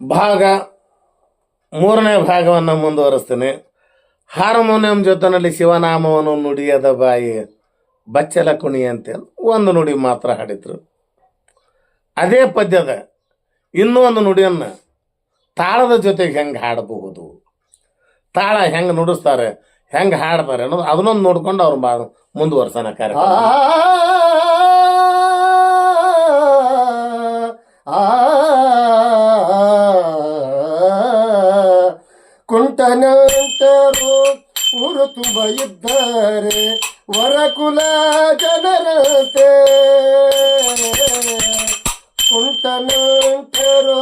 ಭಾಗ ಮೂರನೇ ಭಾಗವನ್ನು ಮುಂದುವರಿಸ್ತೇನೆ. ಹಾರ್ಮೋನಿಯಂ ಜೊತೆನಲ್ಲಿ ಶಿವನಾಮವನ್ನು ನುಡಿಯದ ಬಾಯಿ ಬಚ್ಚಲ ಕುಣಿ ಅಂತ ಒಂದು ನುಡಿ ಮಾತ್ರ ಹಾಡಿದ್ರು. ಅದೇ ಪದ್ಯದ ಇನ್ನೂ ಒಂದು ನುಡಿಯನ್ನು ತಾಳದ ಜೊತೆಗೆ ಹೆಂಗೆ ಹಾಡಬಹುದು? ತಾಳ ಹೆಂಗೆ ನುಡಿಸ್ತಾರೆ, ಹೆಂಗೆ ಹಾಡ್ತಾರೆ ಅನ್ನೋದು ಅದನ್ನೊಂದು ನೋಡ್ಕೊಂಡು ಅವ್ರು ಮುಂದುವರ್ಸೋಣ ಕಾರ್ಯಕ್ರಮ. ಕುಂಟನಂತರು ಊರು ತುಂಬ ಇದ್ದಾರೆ ವರಕುಲ ಜನರಂತೆ. ಕುಂಟನಂತರು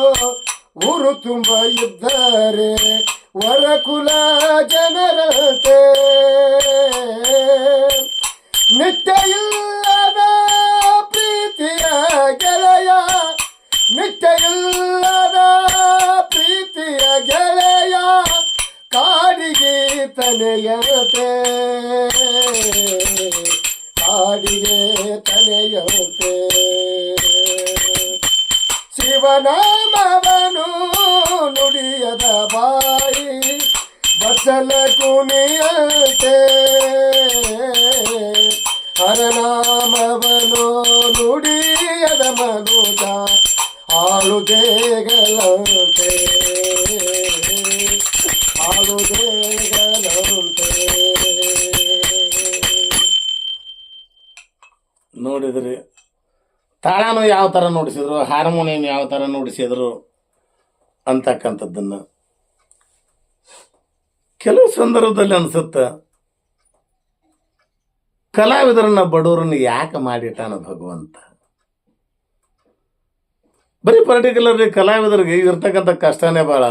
ಊರು ತುಂಬ ಇದ್ದಾರೆ ವರಕುಲ ಜನರಂತೆ. ನಿತ್ಯ ಇಲ್ಲದ ತನೆಯಂತೆ ಕಾಡಿಗೆ ತನೆಯತೆ ಶಿವನಾಮವನು ನುಡಿಯದ ಬಾಯಿ ಬಚ್ಚಲ ಕುಣಿಯಂತೆ. ಹರನಾಮವನು ನುಡಿಯದ ಮನುಜ ಆಳು ದೇಗಲಂತೆ ಯಾವ ಥರ ನೋಡಿಸಿದ್ರು? ಹಾರ್ಮೋನಿಯಂ ಯಾವ ಥರ ನೋಡಿಸಿದ್ರು? ಅಂತಕ್ಕಂಥದ್ದನ್ನು ಕೆಲವು ಸಂದರ್ಭದಲ್ಲಿ ಅನ್ಸುತ್ತೆ. ಕಲಾವಿದರನ್ನ ಬಡವರನ್ನ ಯಾಕೆ ಮಾಡಿಟ್ಟಾನ ಭಗವಂತ? ಬರೀ ಪರ್ಟಿಕ್ಯುಲರ್ಲಿ ಕಲಾವಿದರಿಗೆ ಇರ್ತಕ್ಕಂಥ ಕಷ್ಟನೇ ಭಾಳ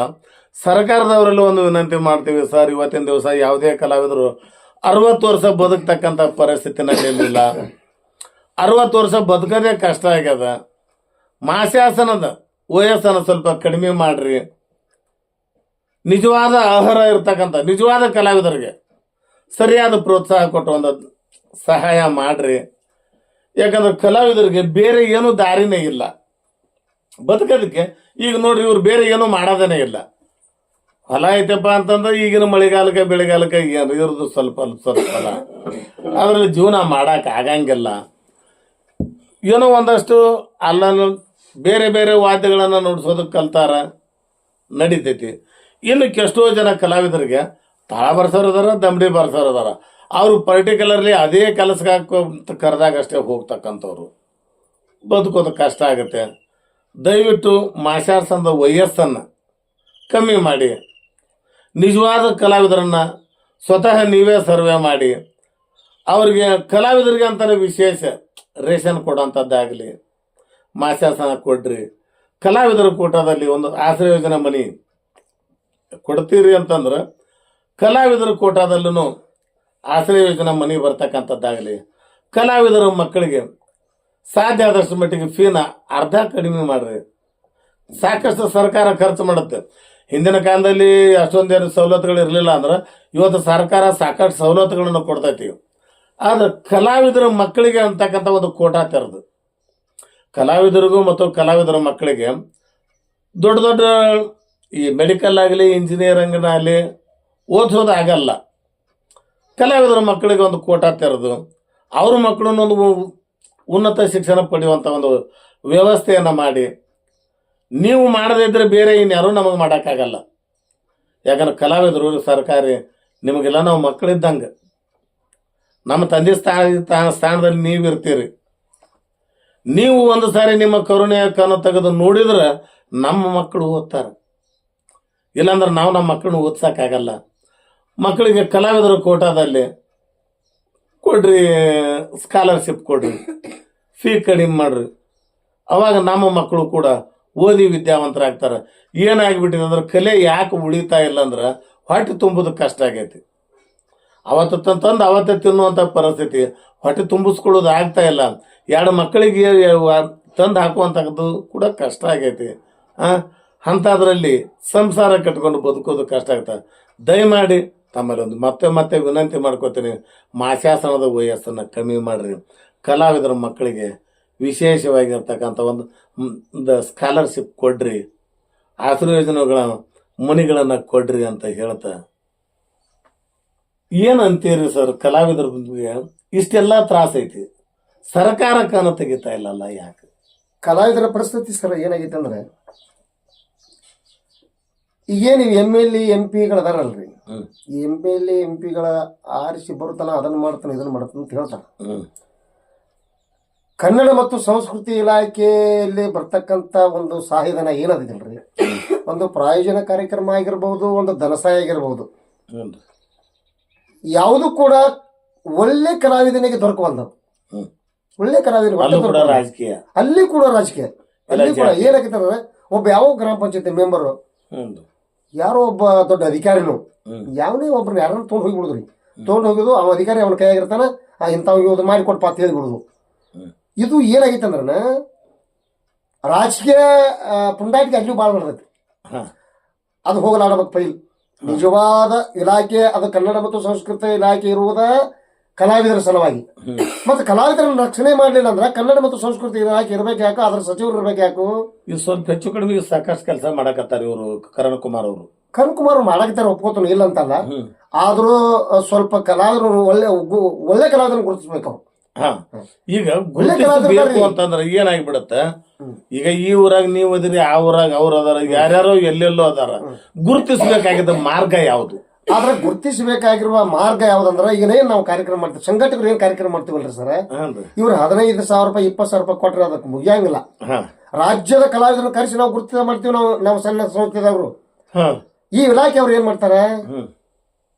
ಸರ್ಕಾರದವರಲ್ಲಿ ಒಂದು ವಿನಂತಿ ಮಾಡ್ತೀವಿ, ಸರ್, ಇವತ್ತಿನ ದಿವಸ ಯಾವುದೇ ಕಲಾವಿದರು ಅರವತ್ತು ವರ್ಷ ಬದುಕ್ತಕ್ಕಂಥ ಪರಿಸ್ಥಿತಿನಲ್ಲಿ ಇಲ್ಲ ಅರವತ್ತು ವರ್ಷ ಬದುಕೋದೇ ಕಷ್ಟ ಆಗ್ಯದ. ಮಾಸ್ಯಾಸನದ ವಯಸ್ಸನ್ನು ಸ್ವಲ್ಪ ಕಡಿಮೆ ಮಾಡ್ರಿ. ನಿಜವಾದ ಆಹಾರ ಇರ್ತಕ್ಕಂಥ, ನಿಜವಾದ ಕಲಾವಿದರಿಗೆ ಸರಿಯಾದ ಪ್ರೋತ್ಸಾಹ ಕೊಟ್ಟು ಒಂದು ಸಹಾಯ ಮಾಡ್ರಿ. ಯಾಕಂದ್ರೆ ಕಲಾವಿದರಿಗೆ ಬೇರೆ ಏನೂ ದಾರಿನೇ ಇಲ್ಲ. ಬದುಕೋದಕ್ಕೆ ಈಗ ನೋಡ್ರಿ ಇವ್ರು ಬೇರೆ ಏನೂ ಮಾಡೋದೇನೇ ಇಲ್ಲ. ಹೊಲ ಐತೆಪ್ಪ ಅಂತಂದ್ರೆ ಈಗಿನ ಮಳೆಗಾಲಕ್ಕೆ ಬೆಳೆಗಾಲಕ್ಕೆ ಏನು ಇರೋದು ಸ್ವಲ್ಪ ಸ್ವಲ್ಪ ಅದರಲ್ಲಿ ಜೀವನ ಮಾಡಕ್ಕೆ ಆಗಂಗಿಲ್ಲ. ಏನೋ ಒಂದಷ್ಟು ಅಲ್ಲಲ್ಲಿ ಬೇರೆ ಬೇರೆ ವಾದ್ಯಗಳನ್ನು ನುಡಿಸೋದಕ್ಕೆ ಕಲ್ತಾರ ನಡೀತೈತಿ. ಇನ್ನು ಎಷ್ಟೋ ಜನ ಕಲಾವಿದರಿಗೆ ತಾಳ ಬರ್ಸೋರು ಅದಾರ ದಮಡಿ ಬರ್ಸೋರು ಅದಾರ. ಅವರು ಪರ್ಟಿಕ್ಯುಲರ್ಲಿ ಅದೇ ಕೆಲಸಕ್ಕೆ ಹಾಕೋ ಕರೆದಾಗ ಅಷ್ಟೇ ಹೋಗ್ತಕ್ಕಂಥವ್ರು. ಬದುಕೋದು ಕಷ್ಟ ಆಗುತ್ತೆ. ದಯವಿಟ್ಟು ಮಾಸಾರ್ಸಂದ ವಯಸ್ಸನ್ನು ಕಮ್ಮಿ ಮಾಡಿ. ನಿಜವಾದ ಕಲಾವಿದರನ್ನು ಸ್ವತಃ ನೀವೇ ಸರ್ವೆ ಮಾಡಿ. ಅವರಿಗೆ ಕಲಾವಿದರಿಗೆ ಅಂತಾನೆ ವಿಶೇಷ ರೇಷನ್ ಕೊಡೋಂಥದ್ದಾಗಲಿ ಮಾಸಾಸನ ಕೊಡ್ರಿ. ಕಲಾವಿದರ ಕೂಟದಲ್ಲಿ ಒಂದು ಆಶ್ರಯ ಯೋಜನೆ ಮನಿ ಕೊಡ್ತೀರಿ ಅಂತಂದ್ರೆ, ಕಲಾವಿದರ ಕೋಟಾದಲ್ಲೂ ಆಶ್ರಯ ಯೋಜನೆ ಮನಿ ಬರ್ತಕ್ಕಂಥದ್ದಾಗಲಿ, ಕಲಾವಿದರ ಮಕ್ಕಳಿಗೆ ಸಾಧ್ಯ ಆದಷ್ಟು ಮಟ್ಟಿಗೆ ಫೀನ ಅರ್ಧ ಕಡಿಮೆ ಮಾಡ್ರಿ. ಸಾಕಷ್ಟು ಸರ್ಕಾರ ಖರ್ಚು ಮಾಡುತ್ತೆ. ಹಿಂದಿನ ಕಾಲದಲ್ಲಿ ಅಷ್ಟೊಂದೇನು ಸವಲತ್ತುಗಳು ಇರಲಿಲ್ಲ ಅಂದ್ರೆ, ಇವತ್ತು ಸರ್ಕಾರ ಸಾಕಷ್ಟು ಸವಲತ್ತುಗಳನ್ನು ಕೊಡ್ತೈತಿ. ಆದ್ರೆ ಕಲಾವಿದರ ಮಕ್ಕಳಿಗೆ ಅಂತಕ್ಕಂಥ ಒಂದು ಕೋಟಾ ತೆರೆದು. ಕಲಾವಿದರಿಗೂ ಮತ್ತು ಕಲಾವಿದರ ಮಕ್ಕಳಿಗೆ ದೊಡ್ಡ ದೊಡ್ಡ ಈ ಮೆಡಿಕಲ್ ಆಗಲಿ ಇಂಜಿನಿಯರಿಂಗ್ನ ಆಗಲಿ ಓದಿಸೋದು ಆಗಲ್ಲ. ಕಲಾವಿದರ ಮಕ್ಕಳಿಗೆ ಒಂದು ಕೋಟಾ ತೆರೆದು ಅವ್ರ ಮಕ್ಕಳನ್ನ ಒಂದು ಉನ್ನತ ಶಿಕ್ಷಣ ಪಡೆಯುವಂಥ ಒಂದು ವ್ಯವಸ್ಥೆಯನ್ನು ಮಾಡಿ. ನೀವು ಮಾಡದೇ ಇದ್ದರೆ ಬೇರೆ ಇನ್ಯಾರೂ ನಮಗೆ ಮಾಡೋಕ್ಕಾಗಲ್ಲ. ಯಾಕಂದ್ರೆ ಕಲಾವಿದರು, ಸರ್ಕಾರಿ ನಿಮಗೆಲ್ಲ ನಾವು ಮಕ್ಕಳಿದ್ದಂಗೆ. ನಮ್ಮ ತಂದೆ ಸ್ಥಾನ ಸ್ಥಾನದಲ್ಲಿ ನೀವು ಇರ್ತೀರಿ. ನೀವು ಒಂದು ಸಾರಿ ನಿಮ್ಮ ಕರುಣೆಯ ಕಣ್ಣು ತೆಗೆದು ನೋಡಿದ್ರೆ ನಮ್ಮ ಮಕ್ಕಳು ಓದ್ತಾರೆ. ಇಲ್ಲಾಂದ್ರೆ ನಾವು ನಮ್ಮ ಮಕ್ಕಳನ್ನ ಓದ್ಸೋಕ್ಕಾಗಲ್ಲ. ಮಕ್ಕಳಿಗೆ ಕಲಾವಿದರ ಕೋಟಾದಲ್ಲಿ ಕೊಡ್ರಿ ಸ್ಕಾಲರ್ಶಿಪ್ ಕೊಡ್ರಿ ಫೀ ಕಡಿಮೆ ಮಾಡ್ರಿ. ಅವಾಗ ನಮ್ಮ ಮಕ್ಕಳು ಕೂಡ ಓದಿ ವಿದ್ಯಾವಂತರಾಗ್ತಾರೆ. ಏನಾಗ್ಬಿಟ್ಟಿದೆ ಅಂದ್ರೆ ಕಲೆ ಯಾಕೆ ಉಳಿತಾ ಇಲ್ಲ ಅಂದ್ರೆ ಹೊಟ್ಟೆ ತುಂಬೋದು ಕಷ್ಟ ಆಗೈತಿ. ಅವತ್ತು ತಂದು ಅವತ್ತೇ ತಿನ್ನುವಂಥ ಪರಿಸ್ಥಿತಿ. ಹೊಟ್ಟೆ ತುಂಬಿಸ್ಕೊಳ್ಳೋದು ಆಗ್ತಾ ಇಲ್ಲ. ಎರಡು ಮಕ್ಕಳಿಗೆ ತಂದು ಹಾಕುವಂಥದ್ದು ಕೂಡ ಕಷ್ಟ ಆಗೈತಿ. ಅಂಥದ್ರಲ್ಲಿ ಸಂಸಾರ ಕಟ್ಕೊಂಡು ಬದುಕೋದು ಕಷ್ಟ ಆಗ್ತದೆ ದಯಮಾಡಿ ತಮ್ಮಲ್ಲಿ ಒಂದು ಮತ್ತೆ ಮತ್ತೆ ವಿನಂತಿ ಮಾಡ್ಕೋತೀನಿ. ಮಾಶಾಸನದ ವಯಸ್ಸನ್ನು ಕಮ್ಮಿ ಮಾಡಿರಿ. ಕಲಾವಿದರ ಮಕ್ಕಳಿಗೆ ವಿಶೇಷವಾಗಿರ್ತಕ್ಕಂಥ ಒಂದು ಸ್ಕಾಲರ್ಶಿಪ್ ಕೊಡ್ರಿ. ಆಶ್ರಯೋಜನೆಗಳ ಮುನಿಗಳನ್ನು ಕೊಡ್ರಿ ಅಂತ ಹೇಳ್ತಾ. ಏನಂತೀರಿ ಸರ್ ಕಲಾವಿದರ ಬಗ್ಗೆ ಇಷ್ಟೆಲ್ಲ ತ್ರಾಸ ಐತಿ. ಸರ್ಕಾರ ಕಾನ ತೆಗಿತಾ ಇಲ್ಲಲ್ಲ ಯಾಕೆ? ಕಲಾವಿದರ ಪರಿಸ್ಥಿತಿ ಸರ್ ಏನಾಗೈತೆ ಅಂದ್ರೆ ಈಗೇನು ಎಂ ಎಲ್ ಎ ಎಂ ಪಿಗಳು ಅದಾರಲ್ರಿ? ಈ ಎಂ ಪಿ ಎಲ್ ಎಂ ಪಿಗಳ ಆರಿಸಿ ಬರುತ್ತಾನ ಅದನ್ನು ಮಾಡ್ತಾನೆ ಇದನ್ನು ಮಾಡ್ತಾನೆ ಅಂತ ಹೇಳ್ತಾನೆ ಕನ್ನಡ ಮತ್ತು ಸಂಸ್ಕೃತಿ ಇಲಾಖೆಯಲ್ಲಿ ಬರ್ತಕ್ಕಂಥ ಒಂದು ಸಹಾಯಧನ ರೀ ಒಂದು ಪ್ರಾಯೋಜನ ಕಾರ್ಯಕ್ರಮ ಆಗಿರ್ಬೋದು ಒಂದು ಧನಸಹಾಯ ಆಗಿರ್ಬೋದು. ಯಾವುದು ಕೂಡ ಒಳ್ಳೆ ಕಲಾವಿದನಿಗೆ ದೊರಕುವಂತ ಒಳ್ಳೆ ಕಲಾವಿದನಿಗೆ ಅಲ್ಲೂ ಕೂಡ ರಾಜಕೀಯ. ಅಲ್ಲಿ ಕೂಡ ರಾಜಕೀಯ. ಅಲ್ಲಿ ಕೂಡ ಏನಾಗಿತ್ತಂದ್ರೆ ಒಬ್ಬ ಯಾವ ಗ್ರಾಮ ಪಂಚಾಯತಿ ಮೆಂಬರು ಯಾರೋ ಒಬ್ಬ ದೊಡ್ಡ ಅಧಿಕಾರಿನು. ಯಾವನೇ ಒಬ್ರನ್ನ ಯಾರನ್ನ ತೊಗೊಂಡು ಹೋಗಿಬಿಡುದ್ರಿ. ತೊಗೊಂಡು ಹೋಗೋದು ಅವ ಅಧಿಕಾರಿ ಅವನ ಕೈಯಾಗಿರ್ತಾನ ಆ ಇಂಥವ್ ಮಾಡಿ ಮಾಡಿಕೊಡ್ಪ ಅಂತ ಹೇಳಿಬಿಡುದು. ಇದು ಏನಾಗಿತ್ತಂದ್ರ ರಾಜಕೀಯ ಪುಂಡಾಟಿಕೆ ಅಲ್ಲಿಯೂ ಭಾಳ ನಡೆದೈತಿ ಅದು ಹೋಗಲಾಡಬೇಕು ಪೈಲ್. ನಿಜವಾದ ಇಲಾಖೆ ಅದು ಕನ್ನಡ ಮತ್ತು ಸಂಸ್ಕೃತ ಇಲಾಖೆ ಇರುವುದ ಕಲಾವಿದರ ಸಲುವಾಗಿ. ಮತ್ತೆ ಕಲಾವಿದರನ್ನ ರಕ್ಷಣೆ ಮಾಡಲಿಲ್ಲ ಅಂದ್ರೆ ಕನ್ನಡ ಮತ್ತು ಸಂಸ್ಕೃತಿ ಇಲಾಖೆ ಇರ್ಬೇಕು ಯಾಕೋ ಅದರ ಸಚಿವರು ಇರ್ಬೇಕು ಯಾಕೋ? ಇದು ಸ್ವಲ್ಪ ಹೆಚ್ಚು ಕಡಿಮೆ ಸಾಕಷ್ಟು ಕೆಲಸ ಮಾಡಕತ್ತಾರೆ ಇವರು ಕರಣ್ ಕುಮಾರ್ ಅವರು. ಕರಣ್ ಕುಮಾರ್ ಮಾಡಕತ್ತಾರೆ ಒಪ್ಕೋತಾನೆ ಇಲ್ಲ ಅಂತಲ್ಲ. ಆದ್ರೂ ಸ್ವಲ್ಪ ಕಲಾವಿದರು ಒಳ್ಳೆ ಒಳ್ಳೆ ಕಲಾವಿದರನ್ನ ಗುರುತಿಸಬೇಕು ಅವ್ರು. ಹಾ. ಈಗ ಕಲಾವಿದ್ರು ಗುರುತಿಸಬೇಕು ಅಂತಂದ್ರೆ ಏನಾಗ್ಬಿಡತ್ತೆ. ಈಗ ಈ ಊರಾಗ ನೀವು ಅದಿರಿ ಆ ಊರಾಗ ಅವ್ರ ಅದಾರ ಯಾರ್ಯಾರೋ ಎಲ್ಲೆಲ್ಲೋ ಅದಾರ. ಗುರುತಿಸಬೇಕಾಗಿದ್ದ ಮಾರ್ಗ ಯಾವುದು? ಆದ್ರೆ ಗುರುತಿಸಬೇಕಾಗಿರುವ ಮಾರ್ಗ ಯಾವ್ದಂದ್ರ ಈಗ ಏನ್ ನಾವು ಕಾರ್ಯಕ್ರಮ ಮಾಡ್ತೀವಿ ಸಂಘಟಕರು ಏನ್ ಕಾರ್ಯಕ್ರಮ ಮಾಡ್ತೀವಲ್ರಿ ಸರ್? ಇವ್ರು ಹದಿನೈದು ಸಾವಿರ ರೂಪಾಯಿ ಇಪ್ಪತ್ತು ಸಾವಿರ ರೂಪಾಯಿ ಕೊಟ್ರೆ ಅದಕ್ಕೆ ಮುಗಿಯಂಗಿಲ್ಲ. ಹಾ. ರಾಜ್ಯದ ಕಲಾವಿದರನ್ನು ಕರೆಸಿ ನಾವು ಗುರುತಿಸ ಮಾಡ್ತೀವಿ ನಾವು ನಾವು ಸಣ್ಣ ಸಂಸ್ಥೆದವರು. ಹಾ. ಈ ಇಲಾಖೆ ಅವ್ರು ಏನ್ ಮಾಡ್ತಾರೆ?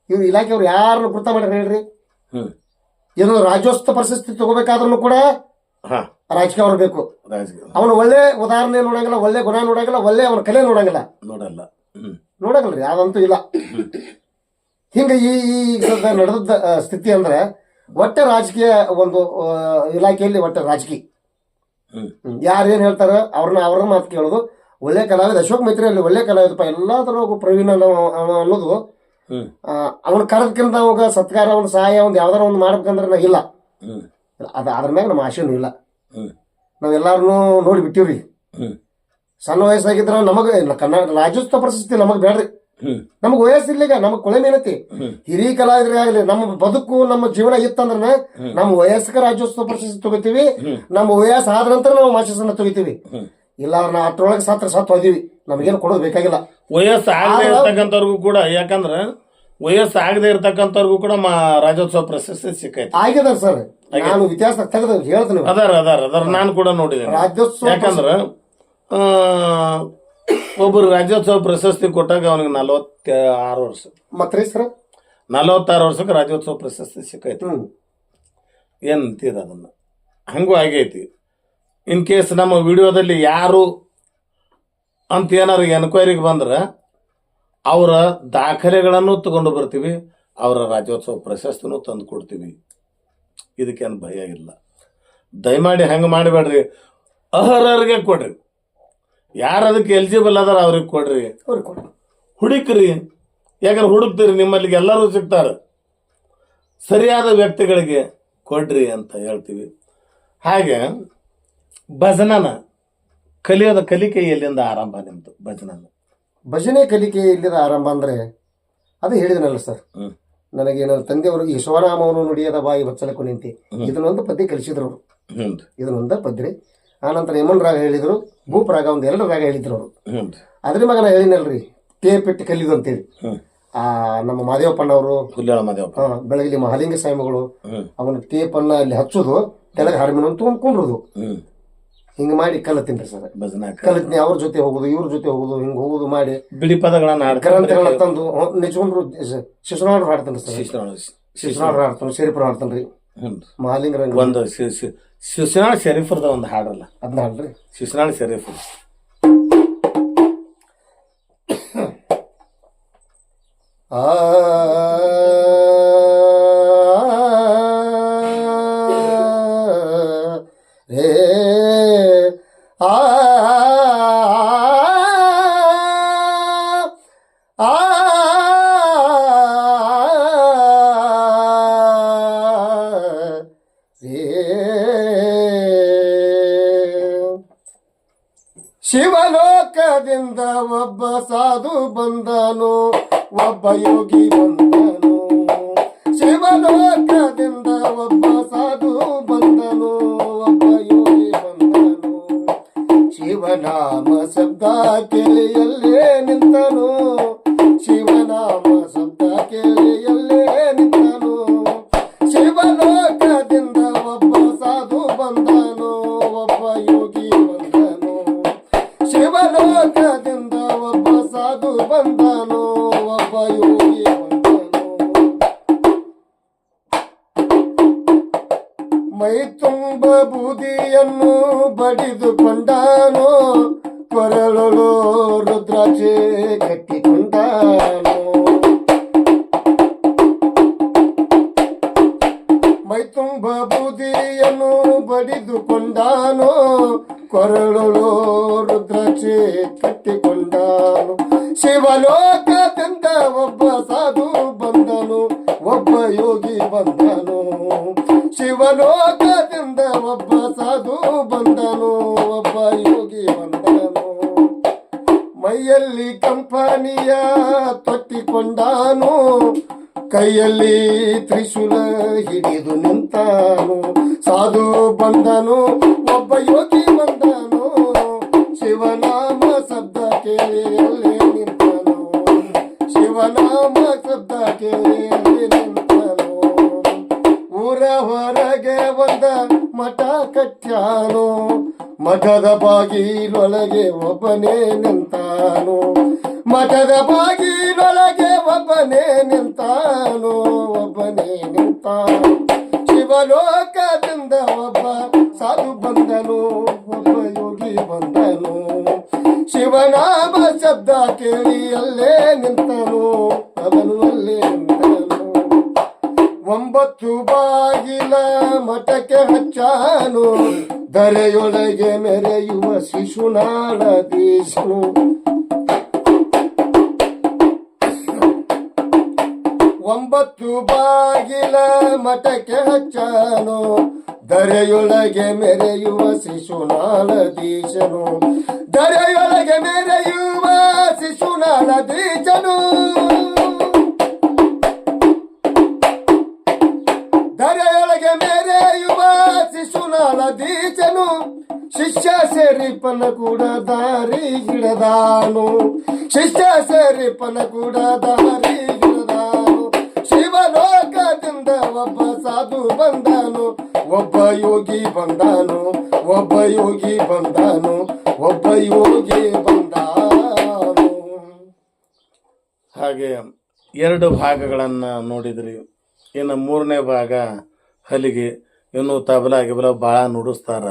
ಇವ್ರ ಇಲಾಖೆ ಅವ್ರು ಯಾರನ್ನ ಗುರುತ ಮಾಡ್ರಿ ಹೇಳ್ರಿ? ಇದು ರಾಜ್ಯೋತ್ಸವ ಪ್ರಶಸ್ತಿ ತಗೋಬೇಕಾದ್ರೂ ಕೂಡ ಹಾ. ರಾಜಕೀಯ ಅವ್ರು ಬೇಕು. ರಾಜಕೀಯ. ಅವನು ಒಳ್ಳೆ ಉದಾಹರಣೆ ನೋಡಂಗಿಲ್ಲ ಒಳ್ಳೆ ಗುಣ ನೋಡಂಗಿಲ್ಲ ಒಳ್ಳೆ ಅವನ ಕಲೆ ನೋಡಂಗಿಲ್ಲ. ನೋಡಲ್ಲ. ಹ್ಮ್. ನೋಡಂಗಿಲ್ರಿ ಅದಂತೂ ಇಲ್ಲ. ಹಿಂಗ ಈ ಈ ನಡೆದ ಸ್ಥಿತಿ ಅಂದ್ರೆ ಒಟ್ಟೆ ರಾಜಕೀಯ ಒಂದು ಆ, ಇಲಾಖೆಯಲ್ಲಿ ಒಟ್ಟೆ ರಾಜಕೀಯ. ಹ್ಮ್. ಯಾರು ಏನ್ ಹೇಳ್ತಾರ ಅವ್ರನ್ನ ಅವ್ರ ಮಾತು ಕೇಳೋದು. ಒಳ್ಳೆ ಕಲಾವಿದ ಅಶೋಕ್ ಮೈತ್ರಿ ಅಲ್ಲಿ ಒಳ್ಳೆ ಕಲಾವಿದಪ್ಪ ಎಲ್ಲಾದ್ರೂ ಪ್ರವೀಣ ಅನ್ನೋ- ಅವ ಅನ್ನೋದು ಅವನ ಕರೆದಕ್ಕಿಂತ ಅವಾಗ ಸತ್ಕಾರ ಒಂದು ಸಹಾಯ ಒಂದು ಯಾವ್ದಾರ ಒಂದು ಮಾಡ್ಬೇಕಂದ್ರೆ ನಾ ಇಲ್ಲ. ಅದ ಅದು ಅದ್ರ ಮ್ಯಾಗ ನಮ್ಮ ಆಶೆನೂ ಇಲ್ಲ. ನಾವು ನಾವೆಲ್ಲಾರನು ನೋಡಿ ಬಿಟ್ಟಿವ್ರಿ. ಸಣ್ಣ ವಯಸ್ಸಾಗಿದ್ರ ನಮಗೆ ಕನ್ನಡ ರಾಜ್ಯೋತ್ಸವ ಪ್ರಶಸ್ತಿ ನಮಗೆ ಬೇಡ್ರಿ ನಮಗ್ ವಯಸ್ಸಿರ್ಲಿಗ ನಮಗೆ ಕೊಳೆ ಏನತಿ? ಹಿರಿಯ ಕಲಾವಿದರೇ ಆಗಲಿ ನಮ್ಮ ಬದುಕು ನಮ್ಮ ಜೀವನ ಇತ್ತಂದ್ರೆ ನಮ್ಮ ವಯಸ್ಕ ರಾಜ್ಯೋತ್ಸವ ಪ್ರಶಸ್ತಿ ತಗೋತೀವಿ. ನಮ್ಮ ವಯಸ್ಸು ಆದ ನಂತರ ನಾವು ಮಾಸ್ಟರ್ಸ್ ತಗೋತೀವಿ. ಇಲ್ಲ ಅವ್ರ ನಾವು ಅಷ್ಟರೊಳಗೆ ಸತ್ರ ಸತ್ತು ಹೋದಿವಿ. ನಮಗೇನು ಕೊಡೋದು ಬೇಕಾಗಿಲ್ಲ. ವಯಸ್ಸು ಆಗದೆ ಇರ್ತಕ್ಕಂಥವ್ರಿಗೂ ಕೂಡ ಯಾಕಂದ್ರೆ ವಯಸ್ಸು ಆಗದೆ ಇರ್ತಕ್ಕಂಥವ್ರಿಗೂ ಕೂಡ ಮಾ ರಾಜ್ಯೋತ್ಸವ ಪ್ರಶಸ್ತಿ ಸಿಕ್ಕೈತಿ. ಆಗಿದೆ ಸರ್. ನಾನು ಇತಿಹಾಸ ತೆಗೆದು ಹೇಳ್ತೀನಿ ಅದಾರ ಅದಾರ ಅದಾರ. ನಾನು ಕೂಡ ನೋಡಿದ್ದೇನೆ. ರಾಜ್ಯೋತ್ಸವ ಯಾಕಂದ್ರೆ ಒಬ್ಬರು ರಾಜ್ಯೋತ್ಸವ ಪ್ರಶಸ್ತಿ ಕೊಟ್ಟಾಗ ಅವನಿಗೆ ನಲವತ್ತ ಆರು ವರ್ಷ. ಮತ್ತೆ ಸರ್? ನಲವತ್ತಾರು ವರ್ಷಕ್ಕೆ ರಾಜ್ಯೋತ್ಸವ ಪ್ರಶಸ್ತಿ ಸಿಕ್ಕೈತಿ. ಏನಂತೀರ ಅದನ್ನ? ಹಂಗೂ ಆಗೈತಿ. ಇನ್ ಕೇಸ್ ನಮ್ಮ ವಿಡಿಯೋದಲ್ಲಿ ಯಾರು ಅಂತ ಏನಾರು ಎನ್ಕ್ವೈರಿಗೆ ಬಂದ್ರೆ ಅವರ ದಾಖಲೆಗಳನ್ನು ತಗೊಂಡು ಬರ್ತೀವಿ ಅವರ ರಾಜ್ಯೋತ್ಸವ ಪ್ರಶಸ್ತಿನೂ ತಂದು ಕೊಡ್ತೀವಿ. ಇದಕ್ಕೇನು ಭಯ ಇಲ್ಲ. ದಯಮಾಡಿ ಹೆಂಗೆ ಮಾಡಬೇಡ್ರಿ. ಅರ್ಹರಿಗೆ ಕೊಡ್ರಿ. ಯಾರು ಅದಕ್ಕೆ ಎಲಿಜಿಬಲ್ ಅದಾರ ಅವ್ರಿಗೆ ಕೊಡ್ರಿ. ಅವ್ರಿಗೆ ಕೊಡ್ರಿ. ಹುಡುಕ್ರಿ. ಯಾಕಂದ್ರೆ ಹುಡುಕ್ತೀರಿ ನಿಮ್ಮಲ್ಲಿಗೆ ಎಲ್ಲರೂ ಸಿಗ್ತಾರೆ. ಸರಿಯಾದ ವ್ಯಕ್ತಿಗಳಿಗೆ ಕೊಡ್ರಿ ಅಂತ ಹೇಳ್ತೀವಿ. ಹಾಗೆ ಭಜನನ ಕಲಿಯೋದ ಕಲಿಕೆ ಎಲ್ಲಿಂದ ಆರಂಭ ನಿಮ್ಮದು ಭಜನನ? ಭಜನೆ ಕಲಿಕೆ ಎಲ್ಲಿಂದ ಆರಂಭ ಅಂದ್ರೆ ಅದು ಹೇಳಿದನಲ್ಲ ಸರ್. ಹ್ಮ್. ನನಗೆ ನನ್ನ ತಂದೆಯವರು ಈ ಶಿವನಾಮವನ್ನು ನುಡಿಯದ ಬಾಯಿ ಬಚ್ಚಲಕ್ಕೂ ನಿಂತಿ. ಇದನ್ನೊಂದು ಪದ್ಯ ಕಲಿಸಿದ್ರು ಅವರು. ಇದನ್ನೊಂದು ಇದನ್ನೊಂದ ಪದ್ಯ. ಆನಂತರ ಯಮನ್ ರಾಗ ಹೇಳಿದರು ಭೂಪ್ ರಾಗ ಒಂದು ಎರಡು ರಾಗ ಹೇಳಿದ್ರು ಅವರು. ಹ್ಞೂ ಅದ್ರ ಮಗ ನಾ ಹೇಳಿನಲ್ರಿ ತೇ ಪೆಟ್ಟಿ ಕಲಿದು ಅಂತೇಳಿ. ಹ್ಞೂ ಆ ನಮ್ಮ ಮಾದೇವಪ್ಪನವರು ಮದೇವಪ್ಪ. ಆ, ಬೆಳಗಿಲಿ ಮಹಾಲಿಂಗ ಸ್ವಾಮಿಗಳು ಹ್ಞೂ ಅವನ ತೇಪನ್ನ ಅಲ್ಲಿ ಹಚ್ಚೋದು ಕೆಳಗೆ ಹಾರ್ಮೋನಿಯಂ ತೊಗೊಂಡು ಕುಂಡ್ರದು ಹ್ಞೂ ಹಿಂಗೆ ಮಾಡಿ ಕಲತೀನಿ ಸರ್. ಭಜನಾ ಕಲಿತ್ನಿ ಅವ್ರ ಜೊತೆ ಹೋಗುದು ಇವ್ರ ಜೊತೆ ಹೋಗುದು ಹಿಂಗೆ ಹೋಗುದು ಮಾಡಿ ಬಿಳಿ ಪದಗಳನ್ನ ಗ್ರಂಥಗಳನ್ನ ತಂದು ನೆಚ್ಕೊಂಡ್ರು ಶಿಶುನಾಡ್ರು ಹಾಡ್ತಾನೆ ಸರ್. ಶಿಶುನಾಡ್ರು ಹಾಡ್ತಾನೆ ಶರೀಫ್ರು ಹಾಡ್ತಾನೆ ರೀ ಹ್ಞೂ ಮಹಾಲಿಂಗ ರಂಗ. ಒಂದು ಶಿಶುನಾಳ್ ಶರೀಫರ್ದ ಒಂದು ಹಾಡಲ್ಲ ಅದನ್ನ ಹಾಡ್ರಿ. ಶಿಶುನಾಳ್ ಶರೀಫ್ ಆ ಶಿವಲೋಕದಿಂದ ಒಬ್ಬ ಸಾಧು ಬಂದನು, ಒಬ್ಬ ಯೋಗಿ ಬಂದನು. ಶಿವಲೋಕದಿಂದ ಒಬ್ಬ ಸಾಧು ಬಂದನು, ಒಬ್ಬ ಯೋಗಿ ಬಂದನು. ಶಿವನಾಮ ಶಬ್ದ ಕೆಲೆಯಲ್ಲೇ ನಿಂತನು. ತುಂಬ ಬೂದಿಯನ್ನು ಬಡಿದುಕೊಂಡಾನು ಕೊರಳಲು ರುದ್ರಾಕ್ಷಿ ಕಟ್ಟಿಕೊಂಡಾನು. ಶಿವಲೋಕದಿಂದ ಒಬ್ಬ ಸಾಧು ಬಂದನು, ಒಬ್ಬ ಯೋಗಿ ಬಂದನು. ಶಿವಲೋಕದಿಂದ ಒಬ್ಬ ಸಾಧು ಬಂದನು, ಒಬ್ಬ ಯೋಗಿ ಬಂದನು. ಮೈಯಲ್ಲಿ ಕಂಪನಿಯ ತೊಟ್ಟಿಕೊಂಡಾನು ಕೈಯಲ್ಲಿ ತ್ರಿಶೂಲ ಹಿಡಿದು ನಿಂತಾನು. ಸಾಧು ಬಂದನು, ಒಬ್ಬ ಯೋಗಿ ಬಂದನು. ಶಿವನಾಮ ಶಬ್ದ ಕೇಳಿ ನಿಂತನು. ಶಿವನಾಮ ಶಬ್ದ ಕೇಳಿ ನಿಂತನು. ಊರ ಹೊರಗೆ ಬಂದ ಮಠ ಕಟ್ಟ್ಯಾನು. ಮಠದ ಬಾಗಿಲೊಳಗೆ ಒಬ್ಬನೇ ನಿಂತಾನು. ಮಠದ ಬಾಗಿಲೊಳಗೆ ಒಬ್ಬನೇ ನಿಂತಾನು ಒಬ್ಬನೇ ನಿಂತಾನು ಶಿವಲೋಕದಿಂದ ಒಬ್ಬ ಸಾಧು ಬಂದನು, ಒಬ್ಬ ಯೋಗಿ ಬಂದನು. ಶಿವನಾಮ ಶಬ್ದ ಕೇಳಿ ಅಲ್ಲೇ ನಿಂತನು, ಅವನು ಅಲ್ಲೇ ನಿಂತನು. ಒಂಬತ್ತು ಬಾಗಿಲ ಮಠಕ್ಕೆ ಹಚ್ಚಾನು ಧರೆಯೊಳಗೆ ಮೆರೆಯುವ ಶಿಶುನಾಳ ದೇಶನು ಒಂಬತ್ತು ಬಾಗಿಲ ಮಠಕ್ಕೆ ಹಚ್ಚಾನು. ದರೆಯೊಳಗೆ ಮೆರೆಯುವ ಶಿಶುನಾಳದೀಶನು ದರೆಯೊಳಗೆ ಮೆರೆಯುವ ಶಿಶುನಾಳದೀಶನು ದರೆಯೊಳಗೆ ಮೆರೆಯುವ ಶಿಶುನಾಳದೀಶನು ಶಿಷ್ಯ ಸೇರಿಪನ ಕೂಡ ದಾರಿ ಹಿಡದಾನು. ಶಿಷ್ಯ ಸೇರಿಪನ ಕೂಡ ದಾರಿ ಶಿವಲೋಕದಿಂದ ಒಬ್ಬ ಸಾಧು ಬಂದನು, ಒಬ್ಬ ಯೋಗಿ ಬಂದನು, ಒಬ್ಬ ಯೋಗಿ ಬಂದನು, ಒಬ್ಬ ಯೋಗಿ ಬಂದಾನು. ಹಾಗೆ ಎರಡು ಭಾಗಗಳನ್ನು ನೋಡಿದ್ರಿ. ಇನ್ನು ಮೂರನೇ ಭಾಗ ಹಲಿಗೆ ಇನ್ನು ತಬಲ ಗಿಬಲ ಭಾಳ ನುಡಿಸ್ತಾರ.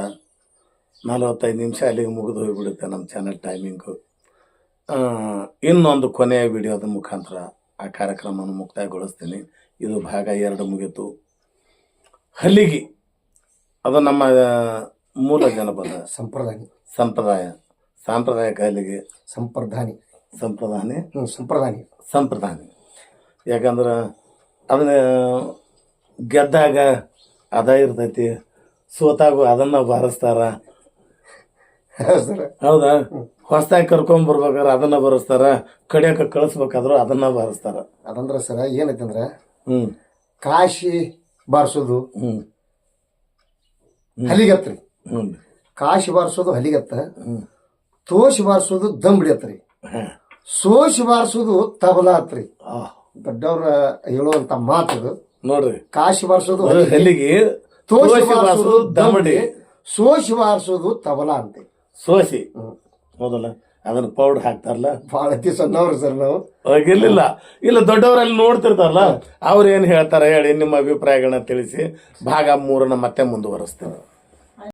ನಲವತ್ತೈದು ನಿಮಿಷ ಅಲ್ಲಿಗೆ ಮುಗಿದು ಹೋಗಿಬಿಡುತ್ತೆ ನಮ್ಮ ಚಾನಲ್ ಟೈಮಿಂಗು ಇನ್ನೊಂದು ಕೊನೆಯ ವಿಡಿಯೋದ ಮುಖಾಂತರ ಆ ಕಾರ್ಯಕ್ರಮವನ್ನು ಮುಕ್ತಾಯಗೊಳಿಸ್ತೀನಿ. ಇದು ಭಾಗ ಎರಡು ಮುಗೀತು. ಹಲಿಗೆ. ಅದು ನಮ್ಮ ಮೂಲ ಜನಪದ. ಸಂಪ್ರದಾಯ. ಸಂಪ್ರದಾಯ. ಸಾಂಪ್ರದಾಯಿಕ ಹಲಿಗೆ. ಸಂಪ್ರದಾನಿ ಸಂಪ್ರದಾನಿ ಸಂಪ್ರದಾನಿ ಸಂಪ್ರದಾಯ ಯಾಕಂದ್ರೆ ಅದನ್ನ ಗೆದ್ದಾಗ ಅದ ಇರ್ತೈತಿ. ಸೋತಾಗು ಅದನ್ನ ಬಾರಿಸ್ತಾರ. ಹೌದಾ? ಹೊಸದಾಗಿ ಕರ್ಕೊಂಡ್ ಬರ್ಬೇಕಾದ್ರೆ ಅದನ್ನ ಬರೆಸ್ತಾರ. ಕಡಿಯಕ ಕಳಿಸ್ಬೇಕಾದ್ರು ಅದನ್ನ ಬಾರಿಸ್ತಾರ. ಅದಂದ್ರೆ ಸರ ಏನೈತಂದ್ರ ಹ್ಮ್. ಕಾಶಿ ಬಾರಿಸೋದು. ಹ್ಞೂ ಹಲಿಗತ್ರಿ. ಕಾಶಿ ಬಾರಿಸೋದು ಹಲಿಗತ್ತ. ತೋಷ ಬಾರಿಸೋದು ದಮ್ ಹತ್ರಿ. ಸೋಷಿ ಬಾರಿಸೋದು ತಬಲಾ ಹತ್ರಿ ದೊಡ್ಡವ್ರ ಹೇಳುವಂತ ಮಾತು ನೋಡ್ರಿ. ಕಾಶಿ ಬಾರಿಸೋದು ಹಲಿಗೆ. ತೋಷಿ ಬಾರಿಸೋದು ದಮಡಿ ಸೋಷಿ ಬಾರಿಸೋದು ತಬಲಾ ಅಂತೆ. ಸೋಸಿ ಮೊದಲ ಹೌದಲ್ಲ? ಅದನ್ನ ಪೌಡರ್ ಹಾಕ್ತಾರಲ್ಲ? ಬಹಳ ಅತಿ ಸಣ್ಣವ್ರು ಸರ್ ನಾವು. ಇರ್ಲಿಲ್ಲ ಇಲ್ಲ ದೊಡ್ಡವರಲ್ಲಿ ನೋಡ್ತಿರ್ತಾರಲ್ಲ ಅವ್ರು ಏನ್ ಹೇಳ್ತಾರೆ ಹೇಳಿ ನಿಮ್ಮ ಅಭಿಪ್ರಾಯಗಳನ್ನ ತಿಳಿಸಿ ಭಾಗ ಮೂರನ್ನ ಮತ್ತೆ ಮುಂದುವರಿಸ್ತೇವೆ